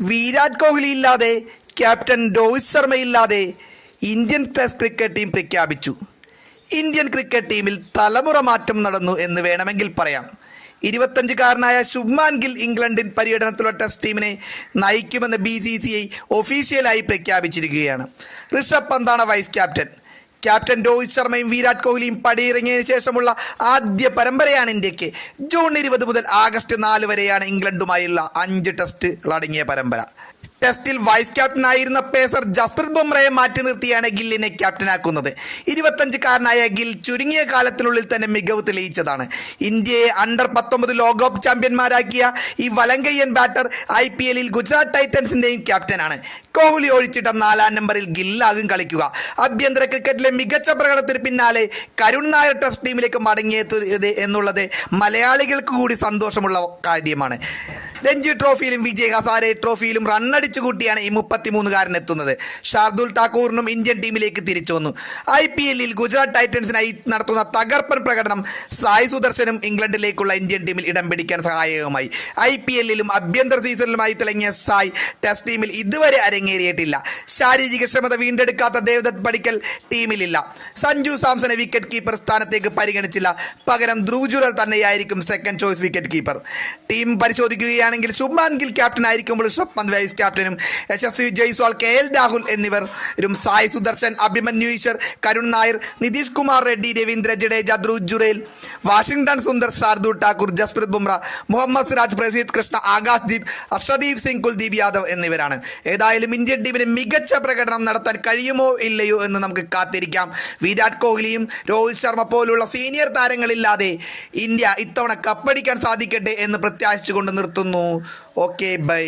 വിരാട് കോഹ്ലി ഇല്ലാതെ ക്യാപ്റ്റൻ രോഹിത് ശർമ്മ ഇല്ലാതെ Indian test cricket team പ്രഖ്യാപിച്ചു. ഇന്ത്യൻ ക്രിക്കറ്റ് ടീമിൽ തലമുറ മാറ്റം നടന്നു എന്ന് വേണമെങ്കിൽ പറയാം. ഇരുപത്തഞ്ചുകാരനായ ശുഭ്മാൻ ഗിൽ ഇംഗ്ലണ്ടിൻ പര്യടനത്തിലുള്ള ടെസ്റ്റ് ടീമിനെ നയിക്കുമെന്ന് ബി സി സി ഐ ഒഫീഷ്യലായി പ്രഖ്യാപിച്ചിരിക്കുകയാണ്. ഋഷഭ് പന്താണ് വൈസ് ക്യാപ്റ്റൻ ക്യാപ്റ്റൻ രോഹിത് ശർമ്മയും വിരാട് കോഹ്ലിയും പടിയിറങ്ങിയതിനു ശേഷമുള്ള ആദ്യ പരമ്പരയാണ് ഇന്ത്യയ്ക്ക്. ജൂൺ ഇരുപത് മുതൽ ആഗസ്റ്റ് നാല് വരെയാണ് ഇംഗ്ലണ്ടുമായുള്ള അഞ്ച് ടെസ്റ്റുകൾ അടങ്ങിയ പരമ്പര. ടെസ്റ്റിൽ വൈസ് ക്യാപ്റ്റനായിരുന്ന പേസർ ജസ്പ്രീത് ബുംറയെ മാറ്റി നിർത്തിയാണ് ഗില്ലിനെ ക്യാപ്റ്റനാക്കുന്നത്. ഇരുപത്തഞ്ചുകാരനായ ഗിൽ ചുരുങ്ങിയ കാലത്തിനുള്ളിൽ തന്നെ മികവ് തെളിയിച്ചതാണ്. ഇന്ത്യയെ അണ്ടർ പത്തൊമ്പത് ലോകകപ്പ് ചാമ്പ്യന്മാരാക്കിയ ഈ വലങ്കയ്യൻ ബാറ്റർ ഐ പി എല്ലിൽ ഗുജറാത്ത് ടൈറ്റൻസിന്റെയും ക്യാപ്റ്റനാണ്. കോഹ്ലി ഒഴിച്ചിട്ട നാലാം നമ്പറിൽ ഗില്ലാകും കളിക്കുക. ആഭ്യന്തര ക്രിക്കറ്റിലെ മികച്ച പ്രകടനത്തിന് പിന്നാലെ കരുൺ നായർ ടെസ്റ്റ് ടീമിലേക്ക് മടങ്ങിയെത്തിയത് എന്നുള്ളത് മലയാളികൾക്ക് കൂടി സന്തോഷമുള്ള കാര്യമാണ്. രഞ്ജി ട്രോഫിയിലും വിജയ് ഹസാരെ ട്രോഫിയിലും റണ്ണടിച്ചു കൂട്ടിയാണ് ഈ മുപ്പത്തിമൂന്നുകാരൻ എത്തുന്നത് ഷാർദുൽ താക്കൂറിനും ഇന്ത്യൻ ടീമിലേക്ക് തിരിച്ചു വന്നു. ഐ പി എല്ലിൽ ഗുജറാത്ത് ടൈറ്റൻസിനായി നടത്തുന്ന തകർപ്പൻ പ്രകടനം സായ് സുദർശനും ഇംഗ്ലണ്ടിലേക്കുള്ള ഇന്ത്യൻ ടീമിൽ ഇടം പിടിക്കാൻ സഹായകമായി. ഐ പി എല്ലിലും ആഭ്യന്തര സീസണിലുമായി തിളങ്ങിയ സായ് ടെസ്റ്റ് ടീമിൽ ഇതുവരെ അരങ്ങേറിയിട്ടില്ല. ശാരീരിക ക്ഷമത വീണ്ടെടുക്കാത്ത ദേവദത്ത് പടിക്കൽ ടീമിലില്ല. സഞ്ജു സാംസനെ വിക്കറ്റ് കീപ്പർ സ്ഥാനത്തേക്ക് പരിഗണിച്ചില്ല. പകരം ധ്രുവ് ജുലർ തന്നെയായിരിക്കും second choice wicket keeper team പരിശോധിക്കുകയാണെങ്കിൽ ശുഭ്മാൻ ഗിൽ ക്യാപ്റ്റൻ ആയിരിക്കുമ്പോൾ ഋഷഭ് വൈസ് ക്യാപ്റ്റനും യശസ്വി ജയ്സ്വാൾ കെ എൽ രാഹുൽ എന്നിവരും സായ് സുദർശൻ അഭിമന്യു ഈശ്വർ കരുൺ നായർ നിതീഷ് കുമാർ റെഡ്ഡി രവീന്ദ്ര ജഡേജ ധ്രുവ് ജുറേൽ വാഷിംഗ്ടൺ സുന്ദർ ശാർദൂർ ഠാക്കൂർ ജസ്പ്രീത് ബുംറ മുഹമ്മദ് സിറാജ് പ്രസീദ് കൃഷ്ണ ആകാശ് ദീപ് ഹർഷദീപ് സിംഗ് കുൽദീപ് യാദവ് എന്നിവരാണ്. ഏതായാലും ഇന്ത്യൻ ടീമിന് മികച്ച പ്രകടനം നടത്താൻ കഴിയുമോ ഇല്ലയോ എന്ന് നമുക്ക് കാത്തിരിക്കാം. വിരാട് കോഹ്ലിയും രോഹിത് ശർമ്മ പോലുള്ള സീനിയർ താരങ്ങളില്ലാതെ ഇന്ത്യ ഇത്തവണ കപ്പടിക്കാൻ സാധിക്കട്ടെ എന്ന് പ്രത്യാശിച്ചുകൊണ്ട് നിർത്തുന്നു. Okay bye